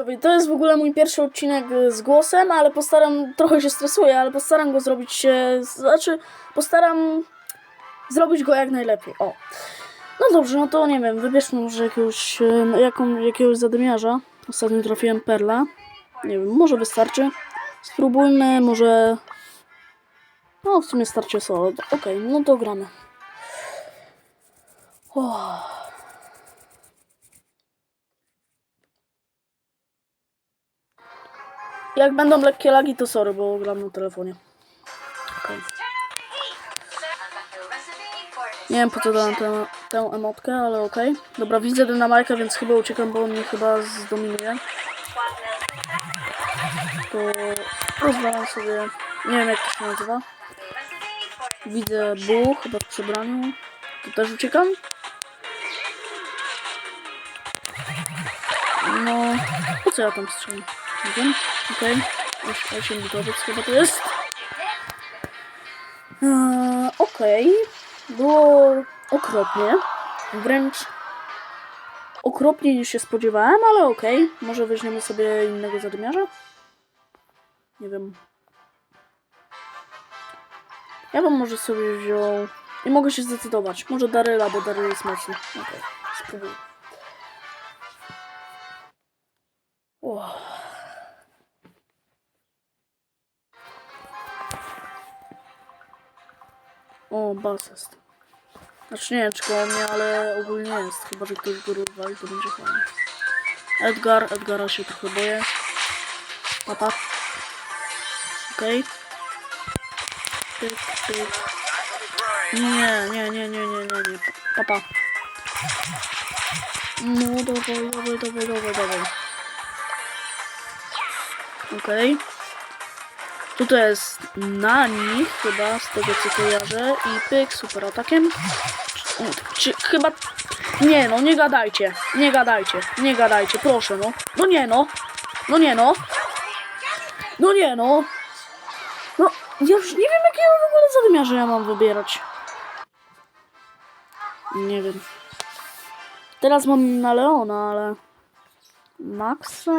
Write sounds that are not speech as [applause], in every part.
Widzowie, To jest w ogóle mój pierwszy odcinek y, z głosem, ale postaram, trochę się stresuję, ale postaram go zrobić się, znaczy postaram zrobić go jak najlepiej, o. No dobrze, no to nie wiem, wybierzmy może jakiegoś, y, jaką, jakiegoś zadymiarza. Ostatnio trafiłem perla. Nie wiem, może wystarczy. Spróbujmy, może... No, w sumie starcie solo. Okej, no to gramy. O. Jak będą lekkie lagi, to sorry, bo gram na telefonie. Okej. Nie wiem po co dałem tę, tę emotkę, ale okej. Dobra, widzę dynamajkę, więc chyba uciekam, bo on mnie chyba zdominuje. To rozwalam sobie. Nie wiem jak to się nazywa. Widzę Bu, chyba w przebraniu. To też uciekam? No, po co ja tam strzelam? Nie wiem. Okej. Okay. 8 bitowiec chyba to jest. Eee, Okej. Było okropnie. Wręcz okropniej niż się spodziewałem, ale okej. Może weźmiemy sobie innego zadymiarza? Nie wiem. Ja bym może sobie wziął... Nie mogę się zdecydować. Może Daryla, bo Daryl jest mocny. Okej, spróbuję. Wow. O, bas. Znaczy nie wiem, czy koło mnie, ale ogólnie jest. Chyba, że ktoś go rozwali, to będzie fajnie. Edgar, Edgara się trochę boję. Papa. Okej. Pyk, pyk. Nie, nie, nie, nie, nie, nie, nie. Papa. No, dawaj, dawaj, dawaj, dawaj, dawaj. Okej. Tutaj jest na nich chyba, z tego co kojarzę. I pyk, super atakiem. Czy, chyba... Nie no, nie gadajcie. Nie gadajcie. Nie gadajcie, proszę no. No nie no. No nie no. No nie no. No, ja już nie wiem jakiego w ogóle zadymiarza ja mam wybierać. Nie wiem. Teraz mam na Leona, ale... Maxa?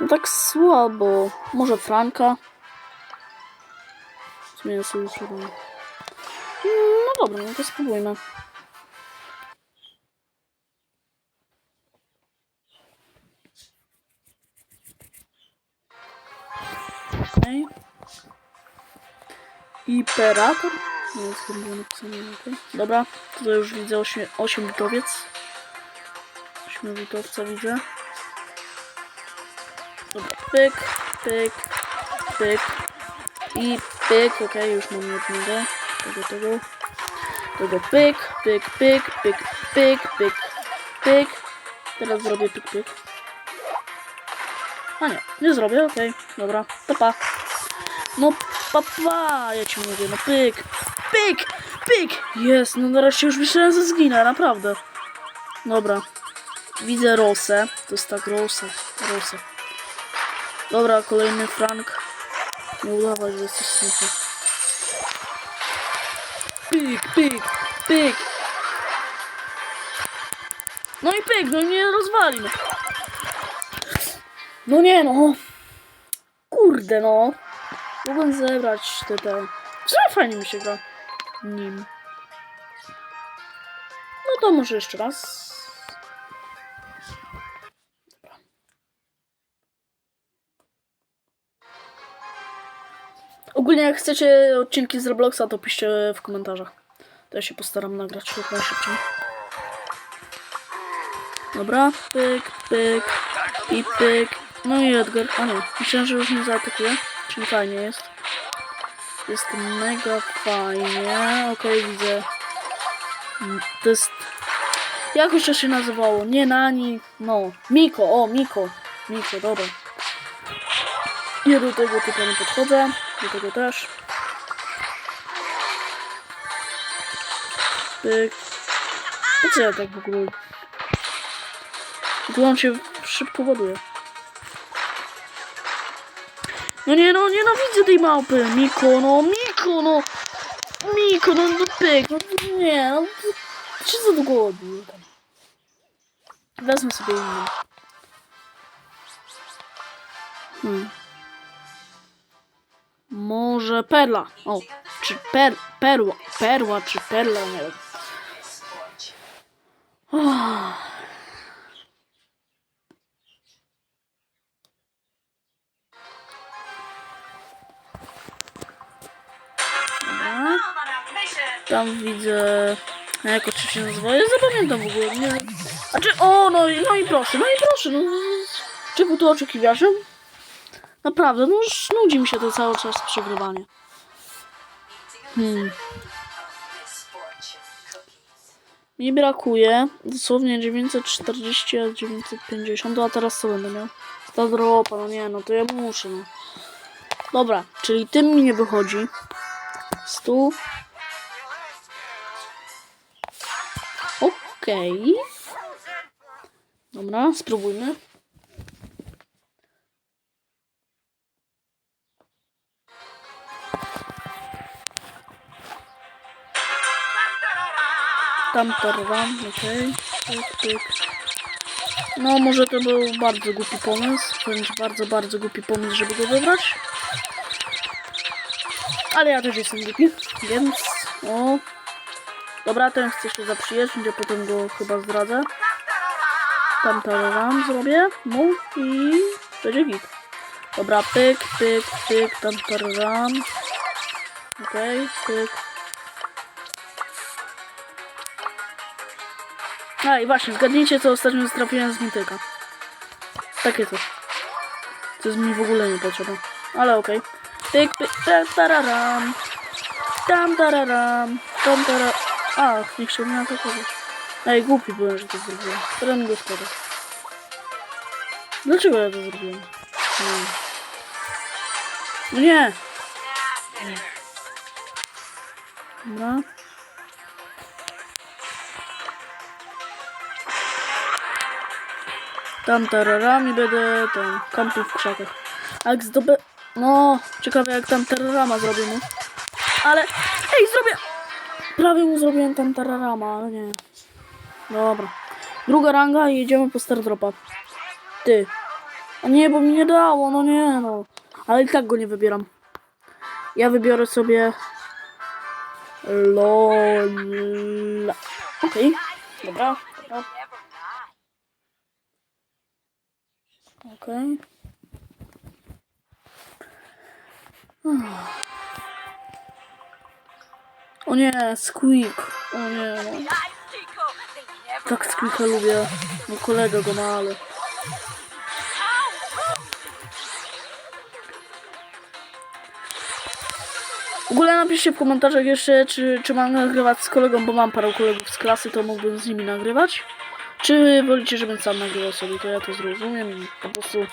No tak słabo. Może Franka? Zmienię sobie. No dobra, no to spróbujmy. Okej. Imperator? Nie chyba napisane, okej. Dobra, tutaj już widzę 8, 8 bitowiec. 8 bitowca widzę. Dobra, pyk, pyk, pyk i pyk, okej, już mam jednego, tego, tego, tego pyk, pyk, pyk, pyk, pyk, pyk, pyk, teraz zrobię pyk, pyk. A nie, nie zrobię, okej, dobra, to pa. No, papa, ja ci mówię, no pyk, pyk, pyk, jest, no nareszcie już myślałem, że zginę, naprawdę. Dobra, widzę Rosę, to jest tak Rosa, Rosa. Dobra, kolejny Frank. Nie udawaj, że jesteś smutny. Pyk, pyk, pyk. No i pyk, no i mnie rozwali. No, no nie no. Kurde no. Mogłem zebrać te te. Fajnie mi się gra nim. No to może jeszcze raz. Ogólnie jak chcecie odcinki z Robloxa, to piszcie w komentarzach. To ja się postaram nagrać jak najszybciej. Dobra, pyk, pyk i pyk. No i Edgar. A nie, myślałem, że już nie zaatakuje. Czyli fajnie jest. Jest mega fajnie. Okej, widzę. Mm, To jest... Jak to się nazywało? Nie Nani. No. Miko, o, Miko. Miko, dobra. Ja do tego typa nie podchodzę. Do tego też. Pyk. Po co ja tak w ogóle? Głąb się szybko ładuje. No nie no, nienawidzę no, tej małpy. Miko, no, Miko, no. Miko, no, no pyk. No, nie, no. Czy za długo? Wezmę sobie inną. Hmm. Może perla. O, czy per, perła, perła, czy perla, nie wiem. Tam widzę. A jak oczywiście nazywa? Ja zapamiętam w ogóle. Nie. A czy. O, no, no i proszę, no i proszę. No, czego tu oczekiwasz? Naprawdę, no już nudzi mi się to cały czas przegrywanie. Hmm. Mi brakuje dosłownie 940, a 950, a teraz co będę miał? Stadropa, no nie, no to ja muszę, no. Dobra, czyli tym mi nie wychodzi. 100. Okej. Dobra, spróbujmy. Tam tarwam, okej. Pyk, pyk. No, może to był bardzo głupi pomysł. Wręcz bardzo, bardzo głupi pomysł, żeby go wybrać. Ale ja też jestem głupi, więc... O. Dobra, ten chce się zaprzyjaźnić, a potem go chyba zdradzę. Tam tararam zrobię mu i będzie git. Dobra, pyk, pyk, pyk, tam tararam. Okej, pyk. A i właśnie, zgadnijcie co ostatnio trafiłem z mityka. Takie coś. Co jest mi w ogóle nie potrzeba. Ale okej. Pyk, pyk, tam tararam. Tam tararam. Tam tararam. Ach, niech się nie atakować. Ej, głupi byłem, że to zrobiłem. Teraz mi go szkoda. Dlaczego ja to zrobiłem? Nie. wiem. No nie! Dobra. Tam tararam i będę tam kampił w krzakach. A jak zdobę... No, ciekawe jak tam tararama zrobię mu. Ale... Ej, zrobię... Prawie mu zrobiłem tam tararama, ale nie. Dobra. Druga ranga i jedziemy po Stardropa. Ty. A nie, bo mi nie dało, no nie no. Ale i tak go nie wybieram. Ja wybiorę sobie... LOL. Okej. Dobra, dobra. Okej. O nie, Squeak. O nie. Tak Squeaka lubię. No kolega go ma, ale... W ogóle napiszcie w komentarzach jeszcze, czy, czy mam nagrywać z kolegą, bo mam parę kolegów z klasy, to mógłbym z nimi nagrywać. Czy wolicie, żebym sam nagrywał sobie, to ja to zrozumiem po prostu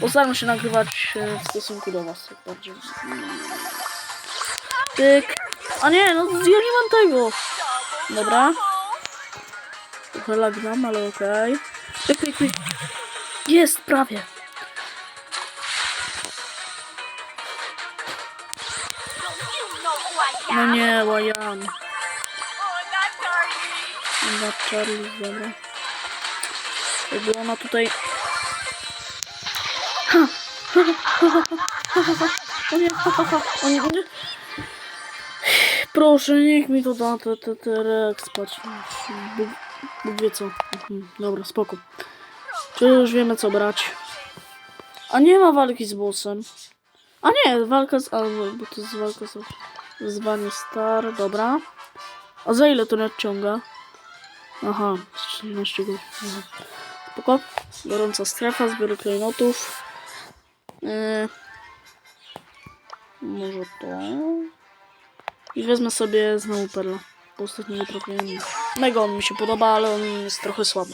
postaram się nagrywać e, w stosunku do was. Bardziej. Tyk. A nie, no ja nie mam tego. Dobra. Trochę lag mam, ale okej. Pyk, pyk. Jest, prawie. No nie, Łajan. Dobra, Charlie, dobra. Jakby ona tutaj... [laughs] Ha! Ha, ha, ha, ha, ha, ha. Ha, ha. Proszę, niech mi to da, te, te, te patrz. Bóg, wie co. Mhm, dobra, spoko. Czy już wiemy co brać? A nie ma walki z bossem. A nie, walka z... A, bo to jest walka z... Wyzwanie star, dobra. A za ile to nadciąga? Aha, z 14 godzin. Spoko. Gorąca strefa, zbiory klejnotów. Yy. Może to. I wezmę sobie znowu perla. Bo ostatnio nie trafiłem. Mega on mi się podoba, ale on jest trochę słaby.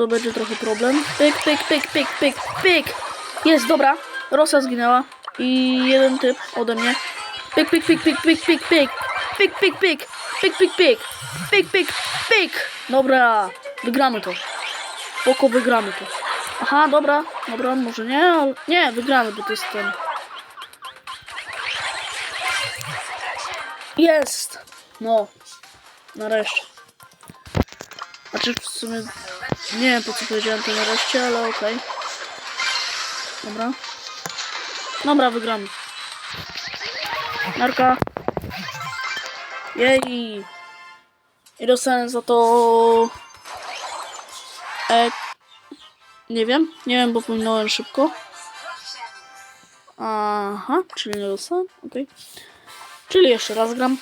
To będzie trochę problem. Pyk, pyk, pyk, pyk, pyk, pyk. Jest, dobra. Rosa zginęła. I jeden typ ode mnie. Pyk, pyk, pyk, pyk, pyk, pyk, pyk. Pyk, pyk, pyk. Pyk, pyk, pyk. Pyk, pyk, pyk. Dobra. Wygramy to. Spoko, wygramy to. Aha, dobra. Dobra, może nie, ale... Nie, wygramy, bo to jest ten... Jest! No. Nareszcie. Znaczy w sumie... Nie wiem po co powiedziałem to nareszcie, ale okej. Dobra. Dobra, wygramy. Narka. Jej. I dostałem za to... E... Nie wiem. Nie wiem, bo pominąłem szybko. Aha, czyli nie dostałem. Okej. Czyli jeszcze raz gram.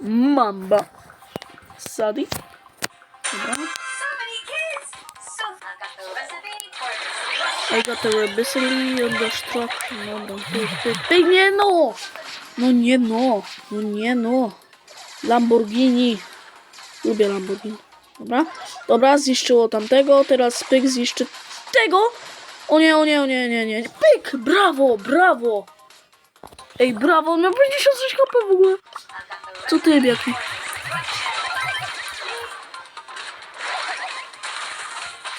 Mamba. Sadi. Dobra. I got the recipe on the struck. Dobra, pyk, pyk, pyk, nie no! No nie no, no nie no. Lamborghini. Lubię Lamborghini. Dobra, dobra, zniszczyło tamtego, teraz pyk zniszczy tego. O nie, o nie, o nie, nie, nie. Pyk, brawo, brawo. Ej, brawo, on miał 56 HP w ogóle. Co ty, jaki?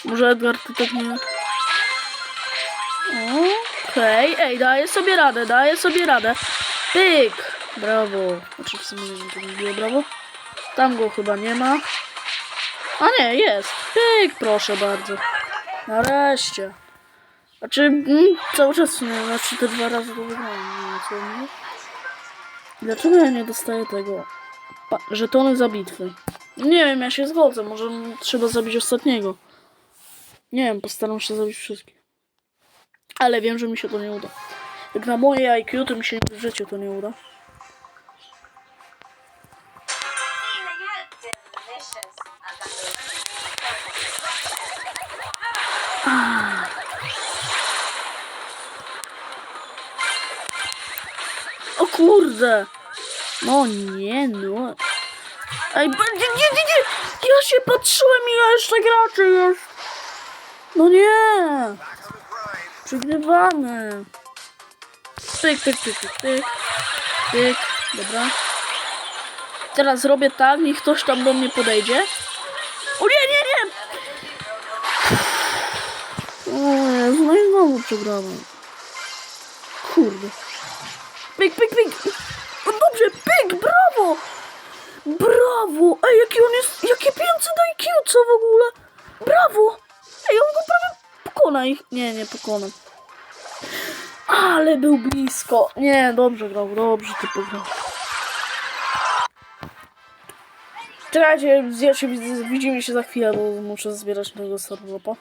Może Edgar ty tak nie... Okej, ej, daję sobie radę, daję sobie radę. Pyk! Brawo. Znaczy w sumie nie to mówiło brawo. Tam go chyba nie ma. A nie, jest. Pyk, proszę bardzo. Nareszcie. Znaczy, mm, cały czas sumie, znaczy te dwa razy to wygrałem. Nie co mówię. Dlaczego ja nie dostaję tego? Pa żetony za bitwy. Nie wiem, ja się zgodzę. Może trzeba zabić ostatniego. Nie wiem, postaram się zabić wszystkich. Ale wiem, że mi się to nie uda. Jak na moje IQ, to mi się w życiu to nie uda. Kurde! No nie, no. Ej, nie, nie, nie! Ja się patrzyłem ile jeszcze graczy jest! No nie! Przegrywamy! Pyk, pyk, pyk, pyk, pyk. Pyk, dobra. Teraz zrobię tak, niech ktoś tam do mnie podejdzie. O nie, nie, nie! O no i znowu przegrałem. Kurde. Pyk, pyk, pyk. O, dobrze, pyk, brawo. Brawo. Ej, jaki on jest, jakie 500 IQ, co w ogóle? Brawo. Ej, on go prawie pokona ich. Nie, nie pokona. Ale był blisko. Nie, dobrze grał, dobrze ty pograł. Czekajcie, ja się widzimy się za chwilę, bo muszę zbierać tego starlopa.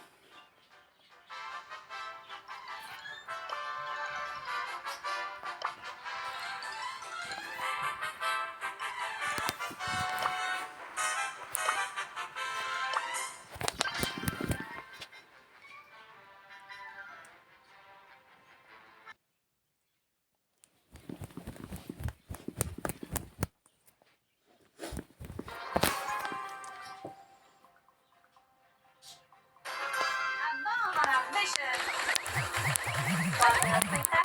everything.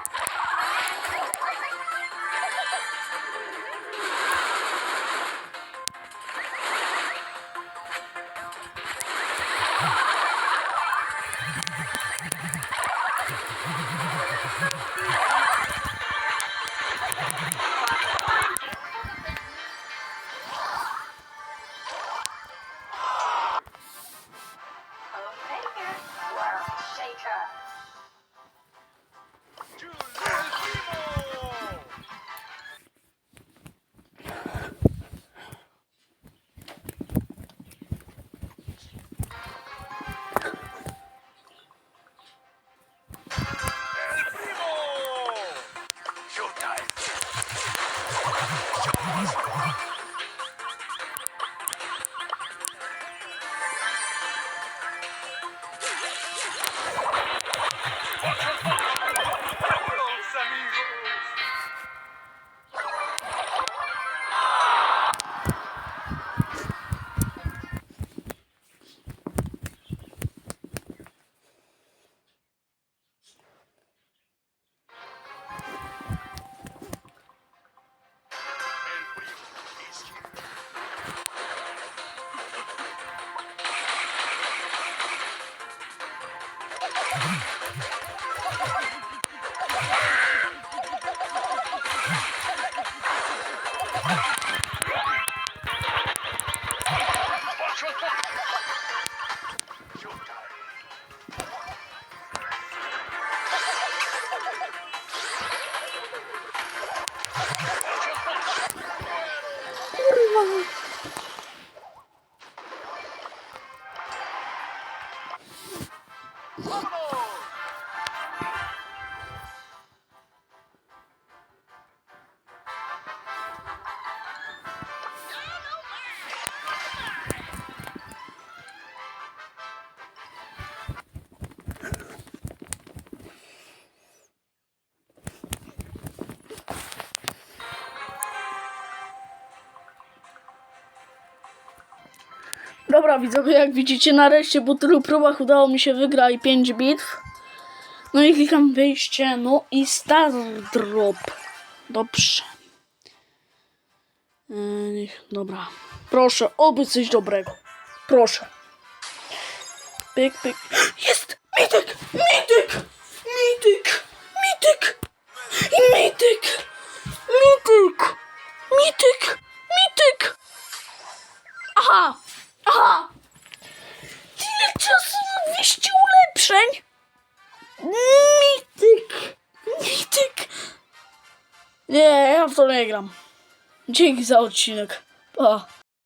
Dobra, widzowie, jak widzicie, nareszcie po tylu próbach udało mi się wygrać 5 bitw. No i klikam wyjście, no i start drop. Dobrze. Niech- dobra. Proszę, oby coś dobrego. Proszę. Pyk, pyk. Jest! Mityk! Mityk! Mityk! Mityk! Mityk! Mityk! Mityk! Mityk! Aha! Aha! Tyle czasu na 200 ulepszeń! Mityk! Mityk! Nie, ja w to nie gram. Dzięki za odcinek. Pa.